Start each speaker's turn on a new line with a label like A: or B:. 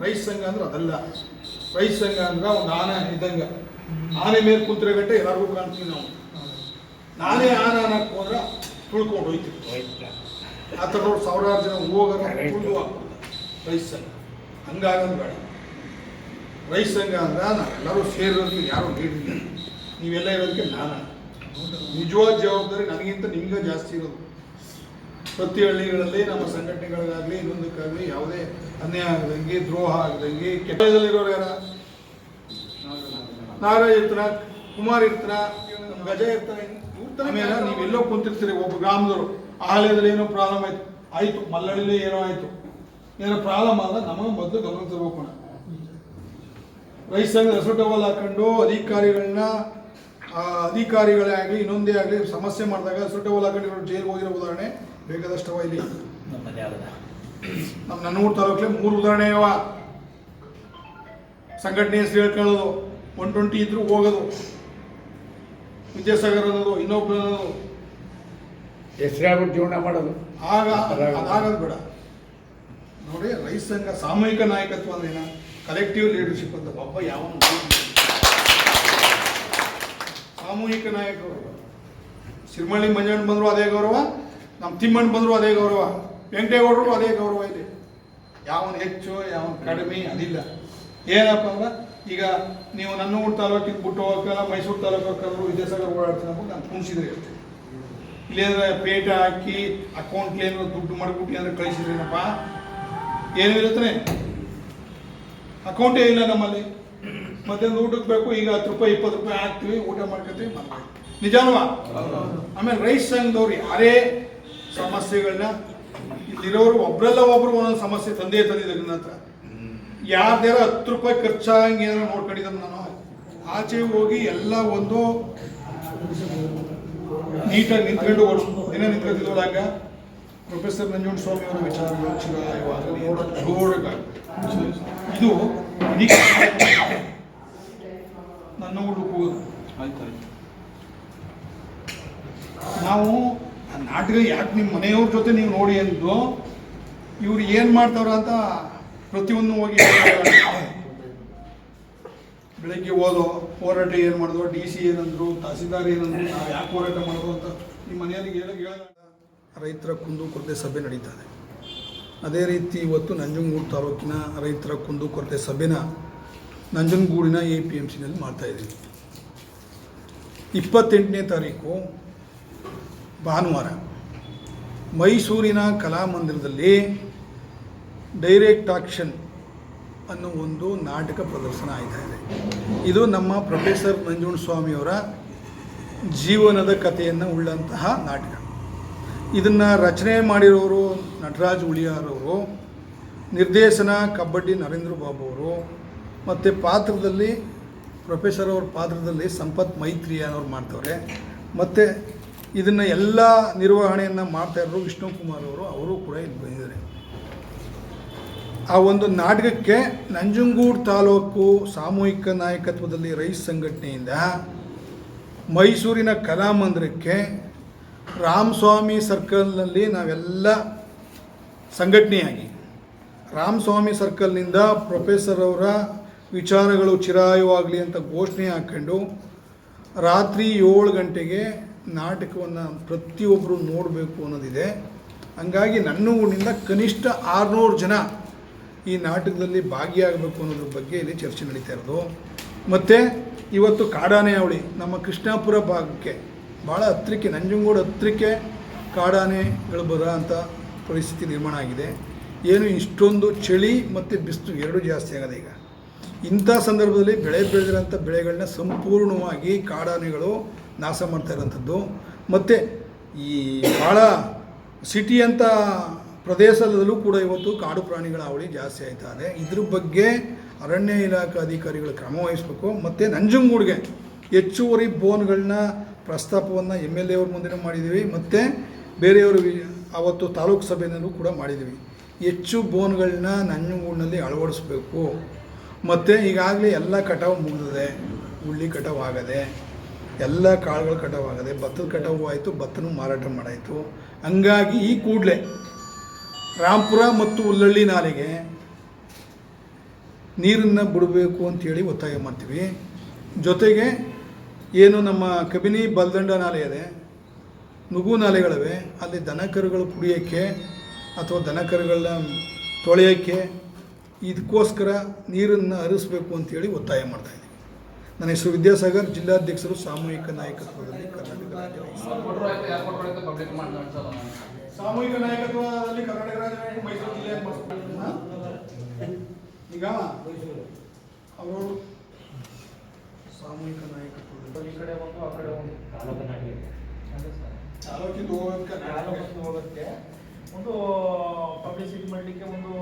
A: ಅಂದ್ರೆ ಅದಲ್ಲ. ರೈತ ಸಂಘ ಅಂದ್ರೆ ಒಂದು ಆನೆ ಇದ್ದಂಗೆ. ಆನೆ ಮೇಲೆ ಕುಂತ್ರೆ ಗಂಟೆ ಎಲ್ಲರಿಗೂ ಕಾಣ್ತೀವಿ ನಾವು. ನಾನೇ ಆನೆ ಅನ್ನಕ್ಕೆ ಹೋದ್ರೆ ತುಳ್ಕೊಂಡು ಹೋಯ್ತೀವಿ. ಆ ಥರ ನೋಡಿ ಸಾವಿರಾರು ಜನ ಹೋಗೋರು ತುಳಿದು ಹಾಕ್ಬಿಡ್ತಾರೆ ರೈತ ಸಂಘ. ಹಂಗಾಗೋದು ಬೇಡ. ರೈತ ಸಂಘ ಅಂದ್ರೆ ನಾವೆಲ್ಲರೂ ಸೇರಿರೋದಕ್ಕೆ ಯಾರು ನೀಡಿಲ್ಲ. ನೀವೆಲ್ಲ ಇರೋದಕ್ಕೆ ನಾನು. ನಿಜವಾದ ಜವಾಬ್ದಾರಿ ನನಗಿಂತ ನಿಮ್ಗೆ ಜಾಸ್ತಿ ಇರೋದು. ಪ್ರತಿ ಹಳ್ಳಿಗಳಲ್ಲಿ ನಮ್ಮ ಸಂಘಟನೆಗಳಿಗಾಗಲಿ ಇನ್ನೊಂದಕ್ಕಾಗಲಿ ಯಾವುದೇ ಅನ್ಯಾಯ ಆಗದಂಗೆ ದ್ರೋಹ ಆಗದಂಗೆ ಕೆಟ್ಟದಲ್ಲಿರೋರು ಯಾರ? ನಾಗರಾಜ್ ಇರ್ತಾನ ಕುಮಾರ್ ಇರ್ತಾರ ಗಜ ಇರ್ತಾರ ಆಮೇಲೆ ಎಲ್ಲೋ ಕುಂತಿರ್ತೀರಿ ಒಬ್ಬ ಗ್ರಾಮದವರು. ಆಲಯದಲ್ಲಿ ಏನೋ ಪ್ರಾಬ್ಲಮ್ ಆಯ್ತು. ಆಯ್ತು ಮಲ್ಲಳ್ಳಿ ಏನೋ ಆಯ್ತು. ಏನೋ ಪ್ರಾಬ್ಲಮ್ ಆದ ನಮಗೆ ಮೊದಲು ಗಮನ ತರಬೇಕು ನಾವು. ರೈತ ಸಂಘ ಹೆಸರುಟವಲ್ ಹಾಕೊಂಡು ಅಧಿಕಾರಿಗಳನ್ನ ಅಧಿಕಾರಿಗಳೇ ಆಗಲಿ ಇನ್ನೊಂದೇ ಆಗಲಿ ಸಮಸ್ಯೆ ಮಾಡಿದಾಗ ಹೆಸರುಟವಲ್ ಹಾಕೊಂಡು ಜೈಲಿಗೆ ಹೋಗಿರೋ ಉದಾಹರಣೆ. ಬೇಕಾದಷ್ಟವ ಇಲ್ಲಿ ನಮ್ಮ ನನ್ನೂರು ತಾಲೂಕಲ್ಲಿ ಮೂರು ಉದಾಹರಣೆ ಅವ ಸಂಘಟನೆ ಹೆಸರು ಹೇಳ್ಕೊಳ್ಳೋದು ಒನ್ ಟ್ವೆಂಟಿ ಇದ್ರೂ ಹೋಗೋದು. ವಿದ್ಯಾಸಾಗರ್ ಅನ್ನೋದು ಇನ್ನೊಬ್ರು ಅನ್ನೋದು.
B: ಹೆಸರಾಗ್ಬಿಟ್ಟು ಜೀವನ ಮಾಡೋದು.
A: ಆಗ ಅದಾಗೋದು ಬೇಡ. ನೋಡಿ ರೈತ ಸಂಘ ಸಾಮೂಹಿಕ ನಾಯಕತ್ವ ಅಂದ್ರೆ ಏನ? ಕಲೆಕ್ಟಿವ್ ಲೀಡರ್ಶಿಪ್ ಅಂತ ಒಬ್ಬ ಯಾವ ಸಾಮೂಹಿಕ ನಾಯಕರು. ಸಿರಿಮಳ್ಳಿ ಮಂಜಣ್ಣ ಬಂದರು ಅದೇ ಗೌರವ. ನಮ್ಮ ತಿಮ್ಮಣ್ಣ ಬಂದರು ಅದೇ ಗೌರವ. ವೆಂಕಟೇಗೌಡರು ಅದೇ ಗೌರವ ಇದೆ. ಯಾವನು ಹೆಚ್ಚು ಯಾವನು ಕಡಿಮೆ ಅದಿಲ್ಲ. ಏನಪ್ಪ ಅಂದ್ರೆ ಈಗ ನೀವು ನನ್ನ ಊರು ತಾಲೂಕಿಗೆ ಬಿಟ್ಟು ಹೋಗಲ್ಲ ಮೈಸೂರು ತಾಲೂಕು ಹೋಗಲ್ಲ ವಿದ್ಯಾಸಾಗರ್ ಓಡಾಡ್ತೀನಿ ಅಂತ ನಾನು ಕುಣಿಸಿದ್ರೆ ಅಷ್ಟೇ. ಇಲ್ಲೇಂದ್ರೆ ಪೇಟ ಹಾಕಿ ಅಕೌಂಟ್ಲಿ ಏನಾದ್ರು ದುಡ್ಡು ಮಾಡ್ಬಿಟ್ಟು ಅಂದ್ರೆ ಕಳಿಸಿದ್ರೇನಪ್ಪ? ಏನು ಇರುತ್ತೆ ಅಕೌಂಟೇ ಇಲ್ಲ ನಮ್ಮಲ್ಲಿ. ಮತ್ತೆ ಊಟಕ್ಕೆ ಬೇಕು ಈಗ ಹತ್ತು ರೂಪಾಯಿ ಇಪ್ಪತ್ತು ರೂಪಾಯಿ ಹಾಕ್ತೀವಿ ಊಟ ಮಾಡ್ಕೊತೀವಿ ಮಾಡ್ತೀವಿ ನಿಜಾನವಾ? ಆಮೇಲೆ ರೈಸ್ ಸಂಘದವ್ರು ಯಾರೇ ಸಮಸ್ಯೆಗಳನ್ನ ಇಲ್ಲಿರೋರು ಒಬ್ರಲ್ಲ ಒಬ್ರು ಒಂದೊಂದು ಸಮಸ್ಯೆ ತಂದೆ ತಂದಿದ್ದಾರೆ ನನ್ನ ಹತ್ರ ಯಾರ್ದಾರ ಹತ್ತು ರೂಪಾಯಿ ಖರ್ಚಾಗಿ ಏನಾರು ನೋಡ್ಕೊಂಡಿದ್ದಾನೆ ನಾನು. ಆಚೆ ಹೋಗಿ ಎಲ್ಲ ಒಂದು ನೀಟಾಗಿ ನಿಂತ್ಕೊಂಡು ದಿನ ನಿಂತ್ಕೊಂಡಿದ್ದಾಗ ಪ್ರೊಫೆಸರ್ ನಂಜುಂಡ ಸ್ವಾಮಿ ಅವರ ಜೋರಾಗಿ ಇದು ನನ್ನ ಹುಡುಗ ಆಯ್ತಾಯ್ತು ನಾವು ನಾಟಕ ಯಾಕೆ ನಿಮ್ಮ ಮನೆಯವ್ರ ಜೊತೆ ನೀವು ನೋಡಿ ಅಂದು ಇವ್ರು ಏನು ಮಾಡ್ತಾವ್ರ ಅಂತ ಪ್ರತಿಯೊಂದು ಹೋಗಿ ಬೆಳಗ್ಗೆ ಓದೋ, ಹೋರಾಟ ಏನು ಮಾಡಿದ್ರು ಡಿ ಸಿ ಏನಂದ್ರು, ತಹಸೀಲ್ದಾರ್ ಏನಂದ್ರು, ನಾವು ಯಾಕೆ ಹೋರಾಟ ಮಾಡೋದು ಅಂತ ನಿಮ್ಮ ಮನೆಯಲ್ಲಿ ಹೇಳ ಹೇಳ ರೈತರ ಕುಂದುಕೊರತೆ ಸಭೆ ನಡೀತಾ ಇದೆ ಅದೇ ರೀತಿ ಇವತ್ತು ನಂಜನಗೂಡು ತಾಲೂಕಿನ ರೈತರ ಕುಂದು ಕೊರತೆ ಸಭೆನ ನಂಜನಗೂಡಿನ ಎ ಪಿ ಎಂ ಸಿನಲ್ಲಿ ಮಾಡ್ತಾ ಇದ್ದೀವಿ. ಇಪ್ಪತ್ತೆಂಟನೇ ತಾರೀಕು ಭಾನುವಾರ. ಮೈಸೂರಿನ ಕಲಾಮಂದಿರದಲ್ಲಿ ಡೈರೆಕ್ಟ್ ಆಕ್ಷನ್ ಅನ್ನೋ ಒಂದು ನಾಟಕ ಪ್ರದರ್ಶನ ಆಯ್ತಾ ಇದೆ. ಇದು ನಮ್ಮ ಪ್ರೊಫೆಸರ್ ಸ್ವಾಮಿಯವರ ಜೀವನದ ಕಥೆಯನ್ನು ಉಳ್ಳಂತಹ ನಾಟಕ. ಇದನ್ನು ರಚನೆ ಮಾಡಿರೋರು ನಟರಾಜ್ ಉಳಿಯಾರವರು, ನಿರ್ದೇಶನ ಕಬಡ್ಡಿ ನರೇಂದ್ರ ಬಾಬು ಅವರು, ಮತ್ತು ಪಾತ್ರದಲ್ಲಿ ಪ್ರೊಫೆಸರ್ ಅವ್ರ ಪಾತ್ರದಲ್ಲಿ ಸಂಪತ್ ಮೈತ್ರಿ ಅನ್ನೋರು ಮಾಡ್ತವ್ರೆ. ಮತ್ತು ಇದನ್ನು ಎಲ್ಲ ನಿರ್ವಹಣೆಯನ್ನು ಮಾಡ್ತಾ ಇರೋರು ವಿಷ್ಣು ಕುಮಾರ್ ಅವರು ಅವರು ಕೂಡ ಇಲ್ಲಿ ಬಂದಿದ್ದಾರೆ. ಆ ಒಂದು ನಾಟಕಕ್ಕೆ ನಂಜುಂಗೂರು ತಾಲೂಕು ಸಾಮೂಹಿಕ ನಾಯಕತ್ವದಲ್ಲಿ ರೈಸ್ ಸಂಘಟನೆಯಿಂದ ಮೈಸೂರಿನ ಕಲಾಮಂದಿರಕ್ಕೆ ರಾಮಸ್ವಾಮಿ ಸರ್ಕಲ್ನಲ್ಲಿ ನಾವೆಲ್ಲ ಸಂಘಟನೆಯಾಗಿ, ರಾಮಸ್ವಾಮಿ ಸರ್ಕಲ್ನಿಂದ ಪ್ರೊಫೆಸರ್ ಅವರ ವಿಚಾರಗಳು ಚಿರಾಯುವಾಗಲಿ ಅಂತ ಘೋಷಣೆ ಹಾಕ್ಕೊಂಡು ರಾತ್ರಿ ಏಳು ಗಂಟೆಗೆ ನಾಟಕವನ್ನು ಪ್ರತಿಯೊಬ್ಬರು ನೋಡಬೇಕು ಅನ್ನೋದಿದೆ. ಹಂಗಾಗಿ ನನ್ನ ಊರಿನಿಂದ ಕನಿಷ್ಠ ಆರುನೂರು ಜನ ಈ ನಾಟಕದಲ್ಲಿ ಭಾಗಿಯಾಗಬೇಕು ಅನ್ನೋದ್ರ ಬಗ್ಗೆ ಇಲ್ಲಿ ಚರ್ಚೆ ನಡೀತಾ ಇರೋದು. ಮತ್ತು ಇವತ್ತು ಕಾಡಾನೆ ಅವಳಿ ನಮ್ಮ ಕೃಷ್ಣಾಪುರ ಭಾಗಕ್ಕೆ ಭಾಳ ಹತ್ತಿರಕ್ಕೆ, ನಂಜನಗೂಡು ಹತ್ತಿರಕ್ಕೆ ಕಾಡಾನೆಗಳು ಬರೋ ಅಂಥ ಪರಿಸ್ಥಿತಿ ನಿರ್ಮಾಣ ಆಗಿದೆ. ಏನು ಇಷ್ಟೊಂದು ಚಳಿ ಮತ್ತು ಬಿಸಿಲು ಎರಡೂ ಜಾಸ್ತಿ ಆಗಿದೆ ಈಗ. ಇಂಥ ಸಂದರ್ಭದಲ್ಲಿ ಬೆಳೆ ಬೆಳೆದಿರೋಂಥ ಬೆಳೆಗಳನ್ನ ಸಂಪೂರ್ಣವಾಗಿ ಕಾಡಾನೆಗಳು ನಾಶ ಮಾಡ್ತಾ ಇರೋಂಥದ್ದು ಮತ್ತು ಈ ಭಾಳ ಸಿಟಿ ಅಂತ ಪ್ರದೇಶದಲ್ಲೂ ಕೂಡ ಇವತ್ತು ಕಾಡು ಪ್ರಾಣಿಗಳ ಅವಳಿ ಜಾಸ್ತಿ ಆಯ್ತಾರೆ ಇದೆ ಇದ್ರ ಬಗ್ಗೆ ಅರಣ್ಯ ಇಲಾಖೆ ಅಧಿಕಾರಿಗಳು ಕ್ರಮ ವಹಿಸಬೇಕು. ಮತ್ತು ನಂಜನಗೂಡಿಗೆ ಹೆಚ್ಚುವರಿ ಬೋನ್ಗಳನ್ನ ಪ್ರಸ್ತಾಪವನ್ನು ಎಂ ಎಲ್ ಎ ಅವ್ರ ಮುಂದೆ ಮಾಡಿದ್ದೀವಿ. ಮತ್ತು ಬೇರೆಯವರು ಅವತ್ತು ತಾಲೂಕು ಸಭೆಯಲ್ಲೂ ಕೂಡ ಮಾಡಿದ್ದೀವಿ. ಹೆಚ್ಚು ಬೋನ್ಗಳನ್ನ ನಂಜನಗೂಡಿನಲ್ಲಿ ಅಳವಡಿಸ್ಬೇಕು. ಮತ್ತು ಈಗಾಗಲೇ ಎಲ್ಲ ಕಟಾವು ಮುಗಿದಿದೆ. ಹುಳ್ಳಿ ಕಟಾವು ಆಗದೆ. ಎಲ್ಲ ಕಾಳುಗಳು ಕಟಾವು ಆಗದೆ ಭತ್ತದ ಕಟಾವು ಆಯಿತು, ಭತ್ತನೂ ಮಾರಾಟ ಮಾಡಾಯಿತು. ಹಂಗಾಗಿ ಈ ಕೂಡಲೇ ರಾಂಪುರ ಮತ್ತು ಉಲ್ಲಳ್ಳಿ ನಾಲೆಗೆ ನೀರನ್ನು ಬಿಡಬೇಕು ಅಂತೇಳಿ ಒತ್ತಾಯ ಮಾಡ್ತೀವಿ. ಜೊತೆಗೆ ಏನು ನಮ್ಮ ಕಬಿನಿ ಬಲ್ದಂಡ ನಾಲೆ ಇದೆ ನುಗು ನಾಲೆಗಳಿವೆ, ಅಲ್ಲಿ ದನ ಕರುಗಳು ಕುಡಿಯೋಕ್ಕೆ ಅಥವಾ ದನ ಕರುಗಳನ್ನ ತೊಳೆಯೋಕ್ಕೆ ಇದಕ್ಕೋಸ್ಕರ ನೀರನ್ನು ಹರಿಸ್ಬೇಕು ಅಂತೇಳಿ ಒತ್ತಾಯ ಮಾಡ್ತಾ ಇದ್ದೀವಿ. ನನ್ನ ಹೆಸರು ವಿದ್ಯಾಸಾಗರ್ ಜಿಲ್ಲಾಧ್ಯಕ್ಷರು ಸಾಮೂಹಿಕ ನಾಯಕತ್ವದಲ್ಲಿ ಕರ್ನಾಟಕ ರಾಜ್ಯ ಸಾಮೂಹಿಕ ನಾಯಕತ್ವದಲ್ಲಿ ಕರ್ನಾಟಕ ರಾಜ್ಯ ಮೈಸೂರು ಜಿಲ್ಲೆ ಮಾಡಿಸ್ಬೇಕು. ಈಗ ಅವರು ಸಾಮೂಹಿಕ ನಾಯಕತ್ವ
C: ಈ ಕಡೆ ಒಂದು ಆ ಕಡೆ ಒಂದು
A: ತಾಲೂಕಿಗೆ ಹೋಗೋದಕ್ಕೆ
D: ಹೋಗೋಕ್ಕೆ ಒಂದು ಪಬ್ಲಿಸಿಟಿ ಮಾಡಲಿಕ್ಕೆ ಒಂದು